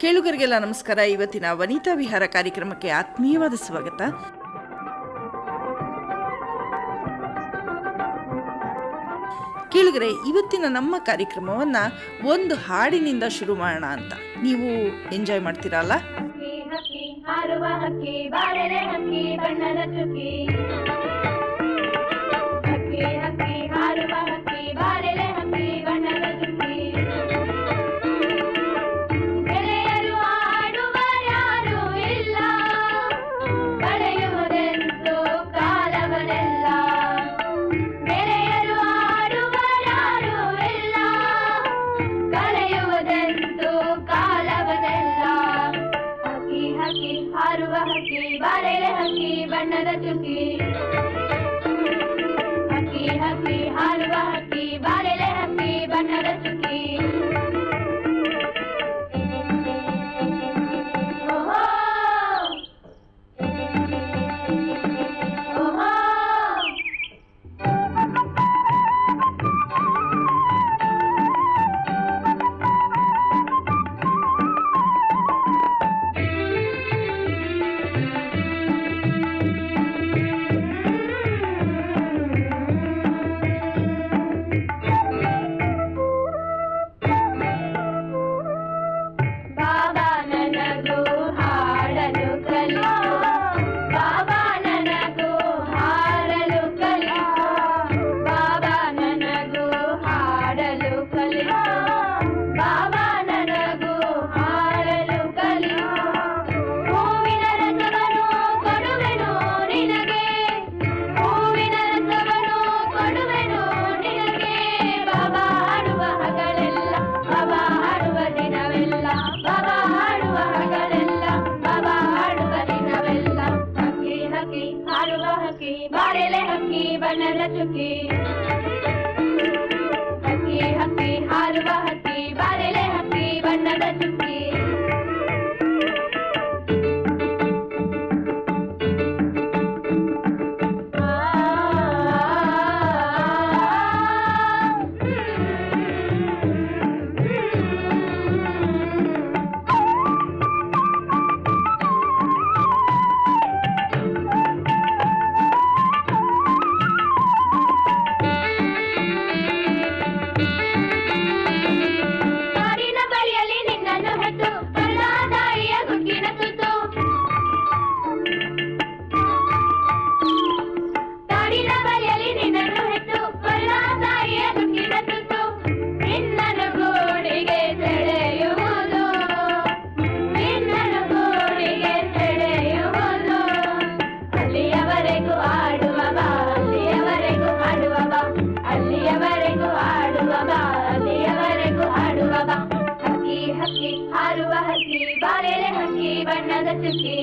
ಕೇಳುಗರಿಗೆಲ್ಲ ನಮಸ್ಕಾರ. ಇವತ್ತಿನ ವನಿತಾ ವಿಹಾರ ಕಾರ್ಯಕ್ರಮಕ್ಕೆ ಆತ್ಮೀಯವಾದ ಸ್ವಾಗತ. ಕೇಳುಗರೆ, ಇವತ್ತಿನ ನಮ್ಮ ಕಾರ್ಯಕ್ರಮವನ್ನ ಒಂದು ಹಾಡಿನಿಂದ ಶುರು ಮಾಡೋಣ ಅಂತ. ನೀವು ಎಂಜಾಯ್ ಮಾಡ್ತೀರಲ್ಲ ಬಾಳೆಲೆ ಹಕ್ಕಿ ಬಣ್ಣದ ಚುಕ್ಕಿ के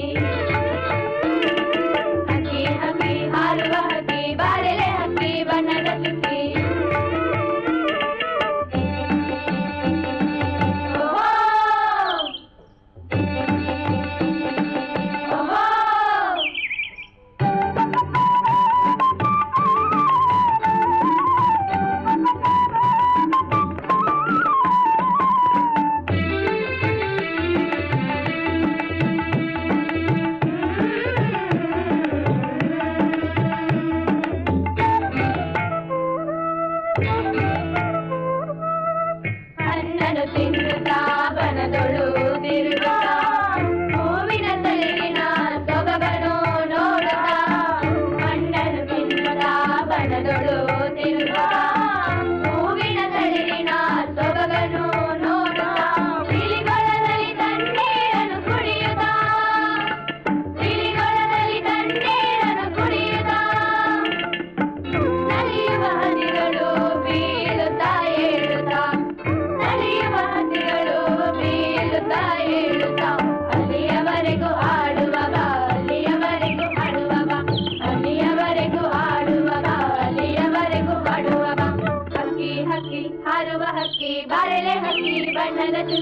ಹಕ್ಕಿ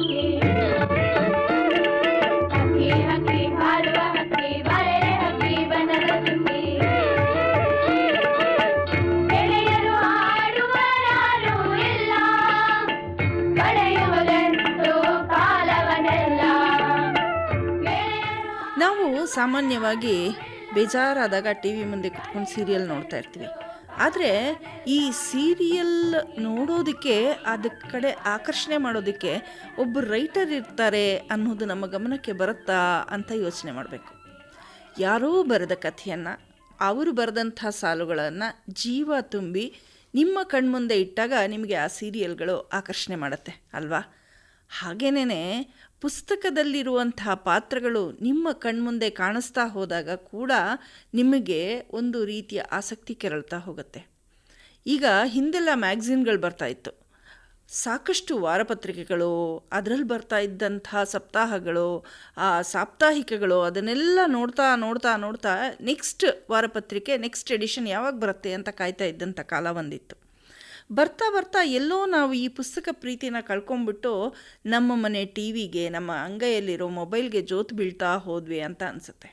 ಹಾರುವ ಹಕ್ಕಿ ಹಕ್ಕಿ ಕಾಲವನೆಲ್ಲ ನಾವು ಸಾಮಾನ್ಯವಾಗಿ ಬೇಜಾರಾದಾಗ ಟಿ ವಿ ಮುಂದೆ ಕುತ್ಕೊಂಡು ಸೀರಿಯಲ್ ನೋಡ್ತಾ ಇರ್ತೀವಿ. ಆದರೆ ಈ ಸೀರಿಯಲ್ ನೋಡೋದಕ್ಕೆ ಅದ ಕಡೆ ಆಕರ್ಷಣೆ ಮಾಡೋದಕ್ಕೆ ಒಬ್ಬ ರೈಟರ್ ಇರ್ತಾರೆ ಅನ್ನೋದು ನಮ್ಮ ಗಮನಕ್ಕೆ ಬರುತ್ತಾ ಅಂತ ಯೋಚನೆ ಮಾಡಬೇಕು. ಯಾರೋ ಬರೆದ ಕಥೆಯನ್ನು, ಅವರು ಬರೆದಂಥ ಸಾಲುಗಳನ್ನು ಜೀವ ತುಂಬಿ ನಿಮ್ಮ ಕಣ್ಮುಂದೆ ಇಟ್ಟಾಗ ನಿಮಗೆ ಆ ಸೀರಿಯಲ್ಗಳು ಆಕರ್ಷಣೆ ಮಾಡುತ್ತೆ, ಅಲ್ವಾ? ಹಾಗೇನೇ ಪುಸ್ತಕದಲ್ಲಿರುವಂತಹ ಪಾತ್ರಗಳು ನಿಮ್ಮ ಕಣ್ಮುಂದೆ ಕಾಣಿಸ್ತಾ ಹೋದಾಗ ಕೂಡ ನಿಮಗೆ ಒಂದು ರೀತಿಯ ಆಸಕ್ತಿ ಕೆರಳ್ತಾ ಹೋಗುತ್ತೆ. ಈಗ ಹಿಂದೆಲ್ಲ ಮ್ಯಾಗ್ಝಿನ್ಗಳು ಬರ್ತಾ ಇತ್ತು. ಸಾಕಷ್ಟು ವಾರಪತ್ರಿಕೆಗಳು ಅದರಲ್ಲಿ ಬರ್ತಾ ಇದ್ದಂಥ ಸಪ್ತಾಹಗಳು, ಆ ಸಾಪ್ತಾಹಿಕಗಳು ಅದನ್ನೆಲ್ಲ ನೋಡ್ತಾ ನೋಡ್ತಾ ನೋಡ್ತಾ ನೆಕ್ಸ್ಟ್ ವಾರಪತ್ರಿಕೆ, ನೆಕ್ಸ್ಟ್ ಎಡಿಷನ್ ಯಾವಾಗ ಬರುತ್ತೆ ಅಂತ ಕಾಯ್ತಾ ಇದ್ದಂಥ ಕಾಲ ಒಂದಿತ್ತು ಬರ್ತಾ ಬರ್ತಾ ಎಲ್ಲೋ ನಾವು ಈ ಪುಸ್ತಕ ಪ್ರೀತಿನ ಕಳ್ಕೊಂಡ್ಬಿಟ್ಟು ನಮ್ಮ ಮನೆ ಟಿ ವಿಗೆ ನಮ್ಮ ಅಂಗೈಯಲ್ಲಿರೋ ಮೊಬೈಲ್ಗೆ ಜೋತು ಬೀಳ್ತಾ ಹೋದ್ವಿ ಅಂತ ಅನಿಸುತ್ತೆ.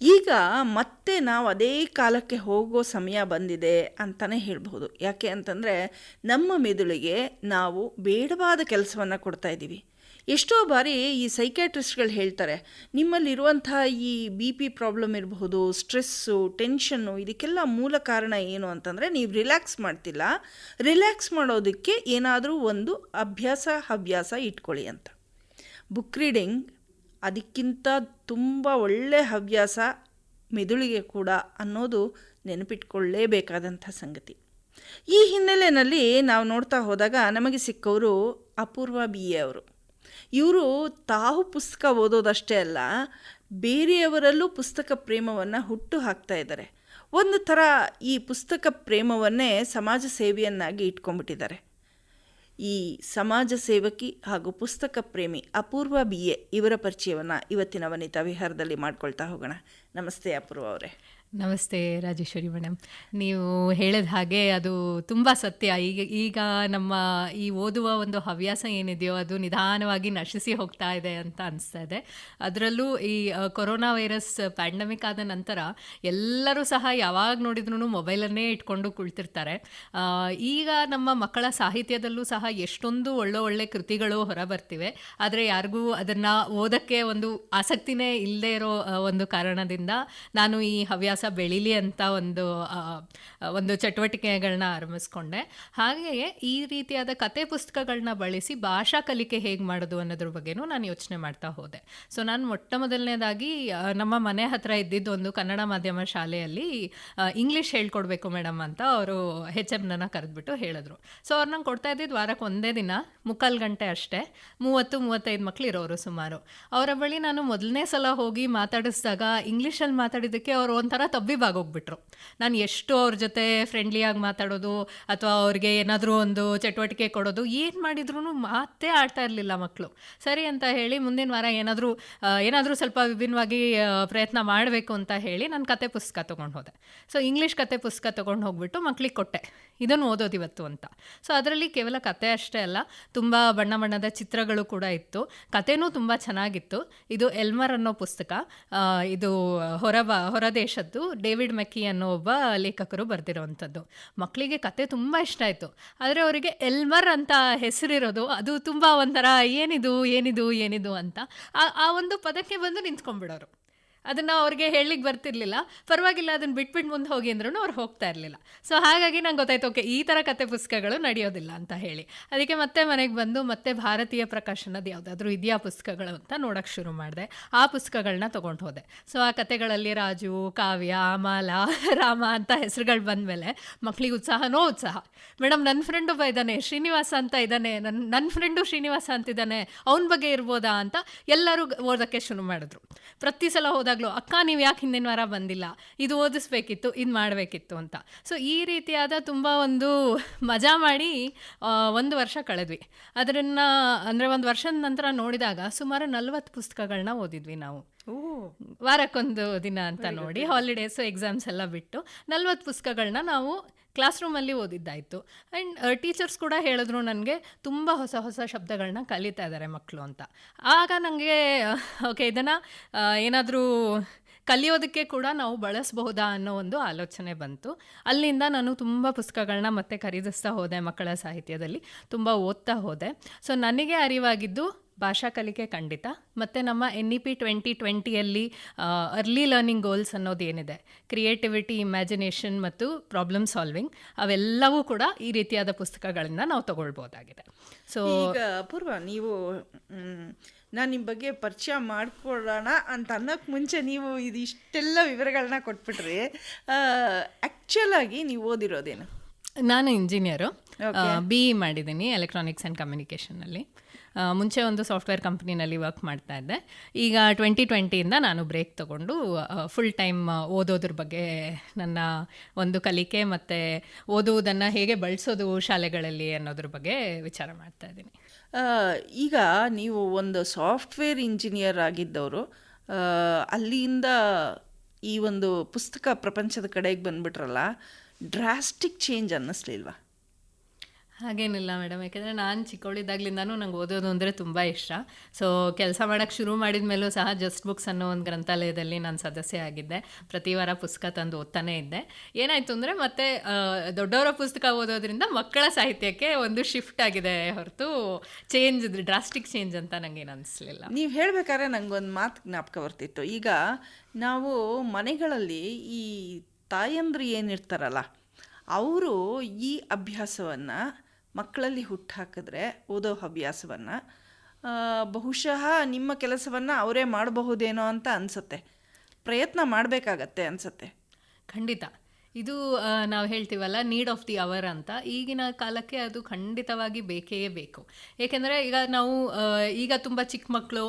ಈಗ ಮತ್ತೆ ನಾವು ಅದೇ ಕಾಲಕ್ಕೆ ಹೋಗೋ ಸಮಯ ಬಂದಿದೆ ಅಂತಲೇ ಹೇಳ್ಬೋದು ಯಾಕೆ ಅಂತಂದರೆ ನಮ್ಮ ಮೆದುಳಿಗೆ ನಾವು ಬೇಡವಾದ ಕೆಲಸವನ್ನು ಕೊಡ್ತಾ ಇದ್ದೀವಿ. ಎಷ್ಟೋ ಬಾರಿ ಈ ಸೈಕ್ಯಾಟ್ರಿಸ್ಟ್ಗಳು ಹೇಳ್ತಾರೆ, ನಿಮ್ಮಲ್ಲಿರುವಂಥ ಈ ಬಿ ಪಿ ಪ್ರಾಬ್ಲಮ್ ಇರಬಹುದು, ಸ್ಟ್ರೆಸ್ಸು, ಟೆನ್ಷನ್ನು, ಇದಕ್ಕೆಲ್ಲ ಮೂಲ ಕಾರಣ ಏನು ಅಂತಂದರೆ ನೀವು ರಿಲ್ಯಾಕ್ಸ್ ಮಾಡ್ತಿಲ್ಲ, ರಿಲ್ಯಾಕ್ಸ್ ಮಾಡೋದಕ್ಕೆ ಏನಾದರೂ ಒಂದು ಅಭ್ಯಾಸ, ಹವ್ಯಾಸ ಇಟ್ಕೊಳ್ಳಿ ಅಂತ. ಬುಕ್ ರೀಡಿಂಗ್ ಅದಕ್ಕಿಂತ ತುಂಬ ಒಳ್ಳೆ ಹವ್ಯಾಸ ಮೆದುಳಿಗೆ ಕೂಡ ಅನ್ನೋದು ನೆನಪಿಟ್ಕೊಳ್ಳೇಬೇಕಾದಂಥ ಸಂಗತಿ. ಈ ಹಿನ್ನೆಲೆಯಲ್ಲಿ ನಾವು ನೋಡ್ತಾ ಹೋದಾಗ ನಮಗೆ ಸಿಕ್ಕವರು ಅಪೂರ್ವ ಬಿ ಎ ಅವರು. ಇವರು ತಾವು ಪುಸ್ತಕ ಓದೋದಷ್ಟೇ ಅಲ್ಲ, ಬೇರೆಯವರಲ್ಲೂ ಪುಸ್ತಕ ಪ್ರೇಮವನ್ನು ಹುಟ್ಟು ಹಾಕ್ತಾ ಇದ್ದಾರೆ. ಒಂದು ಥರ ಈ ಪುಸ್ತಕ ಪ್ರೇಮವನ್ನೇ ಸಮಾಜ ಸೇವೆಯನ್ನಾಗಿ ಇಟ್ಕೊಂಡ್ಬಿಟ್ಟಿದ್ದಾರೆ. ಈ ಸಮಾಜ ಸೇವಕಿ ಹಾಗೂ ಪುಸ್ತಕ ಪ್ರೇಮಿ ಅಪೂರ್ವ ಬಿ ಎ ಇವರ ಪರಿಚಯವನ್ನು ಇವತ್ತಿನ ವನಿತಾ ವಿಹಾರದಲ್ಲಿ ಮಾಡ್ಕೊಳ್ತಾ ಹೋಗೋಣ. ನಮಸ್ತೆ ಅಪೂರ್ವ ಅವರೇ. ನಮಸ್ತೆ ರಾಜೇಶ್ವರಿ ಮೇಡಮ್. ನೀವು ಹೇಳಿದ ಹಾಗೆ ಅದು ತುಂಬ ಸತ್ಯ. ಈಗ ಈಗ ನಮ್ಮ ಈ ಓದುವ ಒಂದು ಹವ್ಯಾಸ ಏನಿದೆಯೋ ಅದು ನಿಧಾನವಾಗಿ ನಶಿಸಿ ಹೋಗ್ತಾ ಇದೆ ಅಂತ ಅನಿಸ್ತಾ ಇದೆ. ಅದರಲ್ಲೂ ಈ ಕೊರೋನಾ ವೈರಸ್ ಪ್ಯಾಂಡಮಿಕ್ ಆದ ನಂತರ ಎಲ್ಲರೂ ಸಹ ಯಾವಾಗ ನೋಡಿದ್ರೂ ಮೊಬೈಲನ್ನೇ ಇಟ್ಕೊಂಡು ಕುಳಿತಿರ್ತಾರೆ. ಈಗ ನಮ್ಮ ಮಕ್ಕಳ ಸಾಹಿತ್ಯದಲ್ಲೂ ಸಹ ಎಷ್ಟೊಂದು ಒಳ್ಳೆ ಒಳ್ಳೆ ಕೃತಿಗಳು ಹೊರಬರ್ತಿವೆ. ಆದರೆ ಯಾರಿಗೂ ಅದನ್ನು ಓದಕ್ಕೆ ಒಂದು ಆಸಕ್ತಿನೇ ಇಲ್ಲದೆ ಇರೋ ಒಂದು ಕಾರಣದಿಂದ ನಾನು ಈ ಹವ್ಯಾಸ ಬೆಳೀಲಿ ಅಂತ ಒಂದು ಒಂದು ಚಟುವಟಿಕೆಗಳನ್ನ ಆರಂಭಿಸ್ಕೊಂಡೆ. ಹಾಗೆಯೇ ಈ ರೀತಿಯಾದ ಕತೆ ಪುಸ್ತಕಗಳನ್ನ ಬಳಸಿ ಭಾಷಾ ಕಲಿಕೆ ಹೇಗೆ ಮಾಡೋದು ಅನ್ನೋದ್ರ ಬಗ್ಗೆನೂ ನಾನು ಯೋಚನೆ ಮಾಡ್ತಾ ಹೋದೆ. ಸೊ ನಾನು ಮೊಟ್ಟ ಮೊದಲನೇದಾಗಿ ನಮ್ಮ ಮನೆ ಹತ್ರ ಇದ್ದಿದ್ದು ಒಂದು ಕನ್ನಡ ಮಾಧ್ಯಮ ಶಾಲೆಯಲ್ಲಿ ಇಂಗ್ಲೀಷ್ ಹೇಳ್ಕೊಡ್ಬೇಕು ಮೇಡಮ್ ಅಂತ ಅವರು ಹೆಚ್ ಎಮ್ನ ಕರೆದ್ಬಿಟ್ಟು ಹೇಳಿದ್ರು. ಸೊ ಅವ್ರು ನಂಗೆ ಕೊಡ್ತಾ ಇದ್ದಿದ್ದು ವಾರಕ್ಕೆ ಒಂದೇ ದಿನ, ಮುಕ್ಕಾಲು ಗಂಟೆ ಅಷ್ಟೇ, ಮೂವತ್ತು, ಮೂವತ್ತೈದು ಮಕ್ಳು ಇರೋರು ಸುಮಾರು. ಅವರ ಬಳಿ ನಾನು ಮೊದಲನೇ ಸಲ ಹೋಗಿ ಮಾತಾಡಿಸಿದಾಗ ಇಂಗ್ಲೀಷಲ್ಲಿ ಮಾತಾಡಿದ್ದಕ್ಕೆ ಅವರು ಒಂಥರ ತಬ್ಬಿಬಾಗೋಗ್ಬಿಟ್ರು. ನಾನು ಎಷ್ಟು ಅವ್ರ ಜೊತೆ ಫ್ರೆಂಡ್ಲಿಯಾಗಿ ಮಾತಾಡೋದು ಅಥವಾ ಅವ್ರಿಗೆ ಏನಾದರೂ ಒಂದು ಚಟುವಟಿಕೆ ಕೊಡೋದು, ಏನು ಮಾಡಿದ್ರು ಮಾತೇ ಆಡ್ತಾ ಇರಲಿಲ್ಲ ಮಕ್ಕಳು ಸರಿ ಅಂತ ಹೇಳಿ ಮುಂದಿನ ವಾರ ಏನಾದರೂ ಏನಾದರೂ ಸ್ವಲ್ಪ ವಿಭಿನ್ನವಾಗಿ ಪ್ರಯತ್ನ ಮಾಡಬೇಕು ಅಂತ ಹೇಳಿ ನಾನು ಕತೆ ಪುಸ್ತಕ ತೊಗೊಂಡು ಹೋದೆ. ಸೊ ಇಂಗ್ಲೀಷ್ ಕತೆ ಪುಸ್ತಕ ತೊಗೊಂಡು ಹೋಗ್ಬಿಟ್ಟು ಮಕ್ಳಿಗೆ ಕೊಟ್ಟೆ. ಇದನ್ನು ಓದೋದು ಇವತ್ತು ಅಂತ. ಸೊ ಅದರಲ್ಲಿ ಕೇವಲ ಕತೆ ಅಷ್ಟೇ ಅಲ್ಲ, ತುಂಬ ಬಣ್ಣ ಬಣ್ಣದ ಚಿತ್ರಗಳು ಕೂಡ ಇತ್ತು. ಕತೆನೂ ತುಂಬ ಚೆನ್ನಾಗಿತ್ತು. ಇದು ಎಲ್ಮರ್ ಅನ್ನೋ ಪುಸ್ತಕ ಇದು ಹೊರ ಬ- ಹೊರ ದೇಶದ್ದು ಡೇವಿಡ್ ಮೆಕ್ಕಿ ಅನ್ನೋ ಒಬ್ಬ ಲೇಖಕರು ಬರೆದಿರೋವಂಥದ್ದು ಮಕ್ಕಳಿಗೆ ಕತೆ ತುಂಬ ಇಷ್ಟ ಆಯಿತು. ಆದರೆ ಅವರಿಗೆ ಎಲ್ಮರ್ ಅಂತ ಹೆಸರಿರೋದು, ಅದು ತುಂಬ ಒಂಥರ ಏನಿದು ಏನಿದು ಏನಿದು ಅಂತ ಆ ಒಂದು ಪದಕ್ಕೆ ಬಂದು ನಿಂತ್ಕೊಂಡ್ಬಿಡೋರು. ಅದನ್ನು ಅವ್ರಿಗೆ ಹೇಳಲಿಕ್ಕೆ ಬರ್ತಿರ್ಲಿಲ್ಲ. ಪರವಾಗಿಲ್ಲ, ಅದನ್ನು ಬಿಟ್ಬಿಟ್ಟು ಮುಂದೆ ಹೋಗಿ ಅಂದ್ರೂ ಅವ್ರು ಹೋಗ್ತಾ ಇರಲಿಲ್ಲ. ಸೊ ಹಾಗಾಗಿ ನಂಗೆ ಗೊತ್ತಾಯ್ತು, ಓಕೆ, ಈ ಥರ ಕತೆ ಪುಸ್ತಕಗಳು ನಡೆಯೋದಿಲ್ಲ ಅಂತ ಹೇಳಿ. ಅದಕ್ಕೆ ಮತ್ತೆ ಮನೆಗೆ ಬಂದು ಮತ್ತೆ ಭಾರತೀಯ ಪ್ರಕಾಶನದ ಯಾವುದಾದ್ರೂ ಇದೆಯಾ ಪುಸ್ತಕಗಳು ಅಂತ ನೋಡೋಕ್ಕೆ ಶುರು ಮಾಡಿದೆ. ಆ ಪುಸ್ತಕಗಳನ್ನ ತೊಗೊಂಡು ಹೋದೆ. ಸೊ ಆ ಕತೆಗಳಲ್ಲಿ ರಾಜು, ಕಾವ್ಯ ಮಾಲ ರಾಮ ಅಂತ ಹೆಸರುಗಳು ಬಂದಮೇಲೆ ಮಕ್ಕಳಿಗೆ ಉತ್ಸಾಹನೋ ಉತ್ಸಾಹ. ಮೇಡಮ್ ನನ್ನ ಫ್ರೆಂಡ್ ಒಬ್ಬ ಇದ್ದಾನೆ ಶ್ರೀನಿವಾಸ ಅಂತ ಇದ್ದಾನೆ ನನ್ನ ನನ್ನ ಫ್ರೆಂಡು ಶ್ರೀನಿವಾಸ ಅಂತಿದ್ದಾನೆ ಅವನ ಬಗ್ಗೆ ಇರ್ಬೋದಾ? ಅಂತ ಎಲ್ಲರೂ ಓದೋಕ್ಕೆ ಶುರು ಮಾಡಿದ್ರು. ಪ್ರತಿ ಸಲ ಹೋದಾಗಲೂ ಅಕ್ಕ, ನೀವು ಯಾಕೆ ಹಿಂದಿನ ವಾರ ಬಂದಿಲ್ಲ? ಇದು ಓದಿಸ್ಬೇಕಿತ್ತು, ಇದು ಮಾಡಬೇಕಿತ್ತು ಅಂತ. ಸೊ ಈ ರೀತಿಯಾದ ತುಂಬ ಒಂದು ಮಜಾ ಮಾಡಿ ಒಂದು ವರ್ಷ ಕಳೆದ್ವಿ. ಅದನ್ನು, ಅಂದರೆ ಒಂದು ವರ್ಷದ ನಂತರ ನೋಡಿದಾಗ ಸುಮಾರು ನಲ್ವತ್ತು ಪುಸ್ತಕಗಳನ್ನ ಓದಿದ್ವಿ ನಾವು. ವಾರಕ್ಕೊಂದು ದಿನ ಅಂತ ನೋಡಿ ಹಾಲಿಡೇಸು ಎಕ್ಸಾಮ್ಸ್ ಎಲ್ಲ ಬಿಟ್ಟು ನಲ್ವತ್ತು ಪುಸ್ತಕಗಳನ್ನ ನಾವು ಕ್ಲಾಸ್ ರೂಮಲ್ಲಿ ಓದಿದ್ದಾಯಿತು. ಆ್ಯಂಡ್ ಟೀಚರ್ಸ್ ಕೂಡ ಹೇಳಿದ್ರು ನನಗೆ ತುಂಬ ಹೊಸ ಹೊಸ ಶಬ್ದಗಳನ್ನ ಕಲಿತಾ ಇದ್ದಾರೆ ಮಕ್ಕಳು ಅಂತ. ಆಗ ನನಗೆ ಓಕೆ ಇದನ್ನು ಏನಾದರೂ ಕಲಿಯೋದಕ್ಕೆ ಕೂಡ ನಾವು ಬಳಸಬಹುದಾ ಅನ್ನೋ ಒಂದು ಆಲೋಚನೆ ಬಂತು. ಅಲ್ಲಿಂದ ನಾನು ತುಂಬ ಪುಸ್ತಕಗಳನ್ನ ಮತ್ತೆ ಖರೀದಿಸ್ತಾ ಹೋದೆ ಮಕ್ಕಳ ಸಾಹಿತ್ಯದಲ್ಲಿ. ತುಂಬ ಓದ್ತಾ ಹೋದೆ. ಸೊ ನನಗೆ ಅರಿವಾಗಿದ್ದು ಭಾಷಾ ಕಲಿಕೆ ಖಂಡಿತ ಮತ್ತು ನಮ್ಮ ಎನ್ ಇ ಪಿ ಟ್ವೆಂಟಿ ಟ್ವೆಂಟಿಯಲ್ಲಿ ಅರ್ಲಿ ಲರ್ನಿಂಗ್ ಗೋಲ್ಸ್ ಅನ್ನೋದು ಏನಿದೆ? ಕ್ರಿಯೇಟಿವಿಟಿ ಇಮ್ಯಾಜಿನೇಷನ್ ಮತ್ತು ಪ್ರಾಬ್ಲಮ್ ಸಾಲ್ವಿಂಗ್ ಅವೆಲ್ಲವೂ ಕೂಡ ಈ ರೀತಿಯಾದ ಪುಸ್ತಕಗಳಿಂದ ನಾವು ತಗೊಳ್ಬೋದಾಗಿದೆ. ಸೊ ಈಗ ಅಪೂರ್ವ ನೀವು ನಾನು ನಿಮ್ಮ ಬಗ್ಗೆ ಪರಿಚಯ ಮಾಡ್ಕೊಳ್ಳೋಣ ಅಂತ ಅನ್ನೋಕ್ಕೆ ಮುಂಚೆ ನೀವು ಇದು ಇಷ್ಟೆಲ್ಲ ವಿವರಗಳನ್ನ ಕೊಟ್ಬಿಟ್ರಿ ಆ್ಯಕ್ಚುಲ್ ಆಗಿ ನೀವು ಓದಿರೋದೇನು? ನಾನು ಇಂಜಿನಿಯರು ಬಿ ಇ ಮಾಡಿದ್ದೀನಿ ಎಲೆಕ್ಟ್ರಾನಿಕ್ಸ್ ಆ್ಯಂಡ್ ಕಮ್ಯುನಿಕೇಷನಲ್ಲಿ ಮುಂಚೆ ಒಂದು ಸಾಫ್ಟ್ವೇರ್ ಕಂಪ್ನಿನಲ್ಲಿ ವರ್ಕ್ ಮಾಡ್ತಾ ಇದ್ದೆ. ಈಗ ಟ್ವೆಂಟಿ ಟ್ವೆಂಟಿಯಿಂದ ನಾನು ಬ್ರೇಕ್ ತಗೊಂಡು ಫುಲ್ ಟೈಮ್ ಓದೋದ್ರ ಬಗ್ಗೆ ನನ್ನ ಒಂದು ಕಲಿಕೆ ಮತ್ತು ಓದುವುದನ್ನು ಹೇಗೆ ಬಳಸೋದು ಶಾಲೆಗಳಲ್ಲಿ ಅನ್ನೋದ್ರ ಬಗ್ಗೆ ವಿಚಾರ ಮಾಡ್ತಾ ಇದ್ದೀನಿ. ಈಗ ನೀವು ಒಂದು ಸಾಫ್ಟ್ವೇರ್ ಇಂಜಿನಿಯರ್ ಆಗಿದ್ದವರು ಅಲ್ಲಿಯಿಂದ ಈ ಒಂದು ಪುಸ್ತಕ ಪ್ರಪಂಚದ ಕಡೆಗೆ ಬಂದ್ಬಿಟ್ರಲ್ಲ ಡ್ರಾಸ್ಟಿಕ್ ಚೇಂಜ್ ಅನ್ನಿಸ್ಲಿಲ್ವಾ? ಹಾಗೇನಿಲ್ಲ ಮೇಡಮ್, ಯಾಕೆಂದರೆ ನಾನು ಚಿಕ್ಕವಳಿದ್ದಾಗ್ಲಿಂದನೂ ನಂಗೆ ಓದೋದು ಅಂದರೆ ತುಂಬ ಇಷ್ಟ. ಸೊ ಕೆಲಸ ಮಾಡೋಕ್ಕೆ ಶುರು ಮಾಡಿದ ಮೇಲೂ ಸಹ ಜಸ್ಟ್ ಬುಕ್ಸ್ ಅನ್ನೋ ಒಂದು ಗ್ರಂಥಾಲಯದಲ್ಲಿ ನಾನು ಸದಸ್ಯ ಆಗಿದ್ದೆ. ಪ್ರತಿ ವಾರ ಪುಸ್ತಕ ತಂದು ಓದ್ತಾನೇ ಇದ್ದೆ. ಏನಾಯಿತು ಅಂದರೆ ಮತ್ತೆ ದೊಡ್ಡವರ ಪುಸ್ತಕ ಓದೋದ್ರಿಂದ ಮಕ್ಕಳ ಸಾಹಿತ್ಯಕ್ಕೆ ಒಂದು ಶಿಫ್ಟ್ ಆಗಿದೆ ಹೊರತು ಚೇಂಜ್ ಡ್ರಾಸ್ಟಿಕ್ ಚೇಂಜ್ ಅಂತ ನನಗೇನು ಅನಿಸ್ಲಿಲ್ಲ. ನೀವು ಹೇಳಬೇಕಾದ್ರೆ ನಂಗೊಂದು ಮಾತು ಜ್ಞಾಪಕ ಬರ್ತಿತ್ತು. ಈಗ ನಾವು ಮನೆಗಳಲ್ಲಿ ಈ ತಾಯಂದ್ರು ಏನಿರ್ತಾರಲ್ಲ, ಅವರು ಈ ಅಭ್ಯಾಸವನ್ನು ಮಕ್ಕಳಲ್ಲಿ ಹುಟ್ಟುಹಾಕಿದ್ರೆ ಓದೋ ಹವ್ಯಾಸವನ್ನು ಬಹುಶಃ ನಿಮ್ಮ ಕೆಲಸವನ್ನು ಅವರೇ ಮಾಡಬಹುದೇನೋ ಅಂತ ಅನಿಸುತ್ತೆ. ಪ್ರಯತ್ನ ಮಾಡಬೇಕಾಗತ್ತೆ ಅನಿಸುತ್ತೆ. ಖಂಡಿತ. ಇದು ನಾವು ಹೇಳ್ತೀವಲ್ಲ ನೀಡ್ ಆಫ್ ದಿ ಅವರ್ ಅಂತ. ಈಗಿನ ಕಾಲಕ್ಕೆ ಅದು ಖಂಡಿತವಾಗಿ ಬೇಕೇ ಬೇಕು. ಏಕೆಂದರೆ ಈಗ ನಾವು ಈಗ ತುಂಬ ಚಿಕ್ಕ ಮಕ್ಕಳು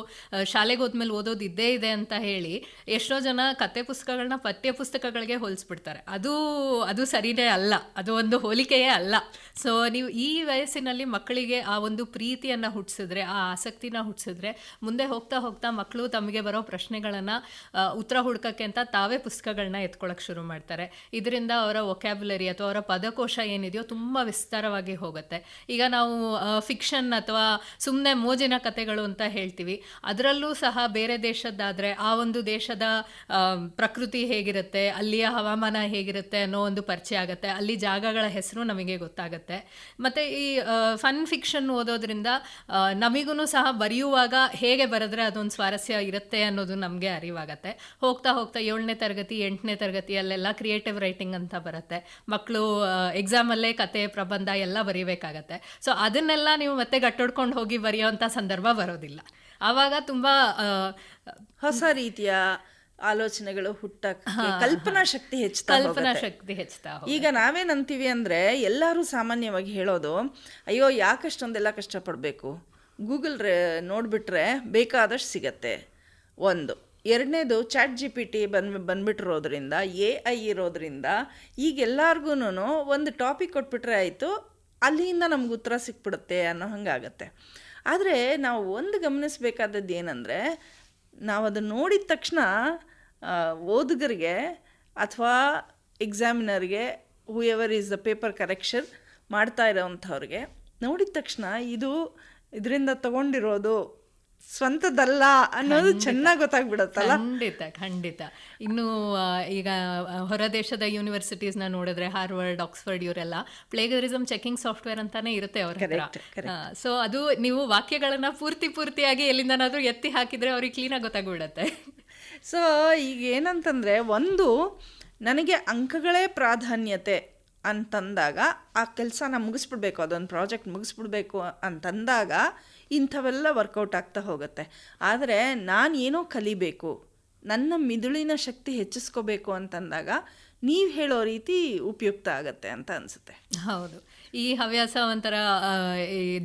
ಶಾಲೆಗೆ ಹೋದ್ಮೇಲೆ ಓದೋದು ಇದ್ದೇ ಇದೆ ಅಂತ ಹೇಳಿ ಎಷ್ಟೋ ಜನ ಕತೆ ಪುಸ್ತಕಗಳನ್ನ ಪಠ್ಯ ಪುಸ್ತಕಗಳಿಗೆ ಹೋಲಿಸ್ಬಿಡ್ತಾರೆ. ಅದು ಅದು ಸರಿನೇ ಅಲ್ಲ. ಅದು ಒಂದು ಹೋಲಿಕೆಯೇ ಅಲ್ಲ. ಸೊ ನೀವು ಈ ವಯಸ್ಸಿನಲ್ಲಿ ಮಕ್ಕಳಿಗೆ ಆ ಒಂದು ಪ್ರೀತಿಯನ್ನು ಹುಟ್ಟಿಸಿದ್ರೆ ಆ ಆಸಕ್ತಿನ ಹುಟ್ಟಿಸಿದ್ರೆ ಮುಂದೆ ಹೋಗ್ತಾ ಹೋಗ್ತಾ ಮಕ್ಕಳು ತಮಗೆ ಬರೋ ಪ್ರಶ್ನೆಗಳನ್ನು ಉತ್ತರ ಹುಡ್ಕಕ್ಕೆ ಅಂತ ತಾವೇ ಪುಸ್ತಕಗಳನ್ನ ಎತ್ಕೊಳ್ಳೋಕೆ ಶುರು ಮಾಡ್ತಾರೆ. ಇದರಿಂದ ಅವರ ವೊಕ್ಯಾಬ್ಯುಲರಿ ಅಥವಾ ಅವರ ಪದಕೋಶ ಏನಿದೆಯೋ ತುಂಬ ವಿಸ್ತಾರವಾಗಿ ಹೋಗುತ್ತೆ. ಈಗ ನಾವು ಫಿಕ್ಷನ್ ಅಥವಾ ಸುಮ್ಮನೆ ಮೋಜಿನ ಕತೆಗಳು ಅಂತ ಹೇಳ್ತೀವಿ. ಅದರಲ್ಲೂ ಸಹ ಬೇರೆ ದೇಶದ್ದಾದರೆ ಆ ಒಂದು ದೇಶದ ಪ್ರಕೃತಿ ಹೇಗಿರುತ್ತೆ, ಅಲ್ಲಿಯ ಹವಾಮಾನ ಹೇಗಿರುತ್ತೆ ಅನ್ನೋ ಒಂದು ಪರಿಚಯ ಆಗುತ್ತೆ. ಅಲ್ಲಿ ಜಾಗಗಳ ಹೆಸರು ನಮಗೆ ಗೊತ್ತಾಗುತ್ತೆ. ಮತ್ತು ಈ ಫನ್ ಫಿಕ್ಷನ್ ಓದೋದ್ರಿಂದ ನಮಿಗೂ ಸಹ ಬರೆಯುವಾಗ ಹೇಗೆ ಬರೆದ್ರೆ ಅದೊಂದು ಸ್ವಾರಸ್ಯ ಇರುತ್ತೆ ಅನ್ನೋದು ನಮಗೆ ಅರಿವಾಗತ್ತೆ. ಹೋಗ್ತಾ ಹೋಗ್ತಾ ಏಳನೇ ತರಗತಿ, ಎಂಟನೇ ತರಗತಿಯಲ್ಲೆಲ್ಲ ಕ್ರಿಯೇಟಿವ್ ರೈಟಿಂಗ್ ಅಂತ ಬರುತ್ತೆ. ಮಕ್ಕಳು ಎಕ್ಸಾಮಲ್ಲೇ ಕತೆ ಪ್ರಬಂಧ ಎಲ್ಲ ಬರೀಬೇಕಾಗತ್ತೆ. ಸೊ ಅದನ್ನೆಲ್ಲ ನೀವು ಮತ್ತೆ ಗಟ್ಟೊಡ್ಕೊಂಡು ಹೋಗಿ ಬರೆಯೋವಂಥ ಸಂದರ್ಭ ಬರೋದಿಲ್ಲ. ಆವಾಗ ತುಂಬ ಹೊಸ ರೀತಿಯ ಆಲೋಚನೆಗಳು ಹುಟ್ಟ ಕಲ್ಪನಾ ಶಕ್ತಿ ಹೆಚ್ಚುತ್ತಾ ಕಲ್ಪನಾ. ಶಕ್ತಿ ಹೆಚ್ಚುತ್ತಾ. ಈಗ ನಾವೇನಂತೀವಿ ಅಂದರೆ ಎಲ್ಲರೂ ಸಾಮಾನ್ಯವಾಗಿ ಹೇಳೋದು ಅಯ್ಯೋ ಯಾಕಷ್ಟೊಂದೆಲ್ಲ ಕಷ್ಟಪಡಬೇಕು? ಗೂಗಲ್ ರೇ ನೋಡಿಬಿಟ್ರೆ ಬೇಕಾದಷ್ಟು ಸಿಗತ್ತೆ. ಒಂದು. ಎರಡನೇದು ಚಾಟ್ ಜಿ ಪಿ ಟಿ ಬಂದು, ಬಂದ್ಬಿಟ್ಟಿರೋದ್ರಿಂದ, ಎ ಐ ಇರೋದ್ರಿಂದ ಈಗ ಎಲ್ಲಾರ್ಗೂ ಒಂದು ಟಾಪಿಕ್ ಕೊಟ್ಬಿಟ್ರೆ ಆಯಿತು, ಅಲ್ಲಿಂದ ನಮ್ಗೆ ಉತ್ತರ ಸಿಕ್ಬಿಡುತ್ತೆ ಅನ್ನೋ ಹಂಗಾಗತ್ತೆ. ಆದರೆ ನಾವು ಒಂದು ಗಮನಿಸಬೇಕಾದದ್ದು ಏನಂದರೆ ನಾವು ಅದನ್ನು ನೋಡಿದ ತಕ್ಷಣ ಓದುಗರಿಗೆ ಅಥವಾ ಎಕ್ಸಾಮಿನರ್ಗೆ who ever is the paper correction ಮಾಡ್ತಾ ಇರೋವಂಥವ್ರಿಗೆ ನೋಡಿದ ತಕ್ಷಣ ಇದು ಇದರಿಂದ ತಗೊಂಡಿರೋದು ಸ್ವಂತದಲ್ಲ ಅನ್ನೋದು ಚೆನ್ನಾಗಿ ಗೊತ್ತಾಗ್ಬಿಡುತ್ತಲ್ಲ? ಖಂಡಿತ ಖಂಡಿತ. ಇನ್ನು ಈಗ ಹೊರದೇಶದ ಯೂನಿವರ್ಸಿಟೀಸ್ನ ಯೂನಿವರ್ಸಿಟೀಸ್ನ ನೋಡಿದ್ರೆ ಹಾರ್ವರ್ಡ್ ಆಕ್ಸ್ಫರ್ಡ್ ಇವರೆಲ್ಲ ಪ್ಲೇಗರಿಸಮ್ ಚೆಕಿಂಗ್ ಸಾಫ್ಟ್ವೇರ್ ಅಂತಾನೆ ಇರುತ್ತೆ ಅವ್ರ ಹತ್ರ. ಸೊ ಅದು ನೀವು ವಾಕ್ಯಗಳನ್ನ ಪೂರ್ತಿ ಪೂರ್ತಿಯಾಗಿ ಎಲ್ಲಿಂದನಾದ್ರೂ ಎತ್ತಿ ಹಾಕಿದ್ರೆ ಅವ್ರಿಗೆ ಕ್ಲೀನಾಗಿ ಗೊತ್ತಾಗ್ಬಿಡತ್ತೆ. ಸೊ ಈಗ ಏನಂತಂದ್ರೆ ಒಂದು ನನಗೆ ಅಂಕಗಳೇ ಪ್ರಾಧಾನ್ಯತೆ ಅಂತಂದಾಗ ಆ ಕೆಲಸನ ಮುಗಿಸ್ಬಿಡ್ಬೇಕು ಅದೊಂದು ಪ್ರಾಜೆಕ್ಟ್ ಮುಗಿಸ್ಬಿಡ್ಬೇಕು ಅಂತಂದಾಗ ಇಂಥವೆಲ್ಲ ವರ್ಕೌಟ್ ಆಗ್ತಾ ಹೋಗುತ್ತೆ. ಆದರೆ ನಾನು ಏನೋ ಕಲಿಬೇಕು, ನನ್ನ ಮಿದುಳಿನ ಶಕ್ತಿ ಹೆಚ್ಚಿಸ್ಕೋಬೇಕು ಅಂತಂದಾಗ ನೀವು ಹೇಳೋ ರೀತಿ ಉಪಯುಕ್ತ ಆಗತ್ತೆ ಅಂತ ಅನಿಸುತ್ತೆ. ಹೌದು. ಈ ಹವ್ಯಾಸ ಒಂಥರ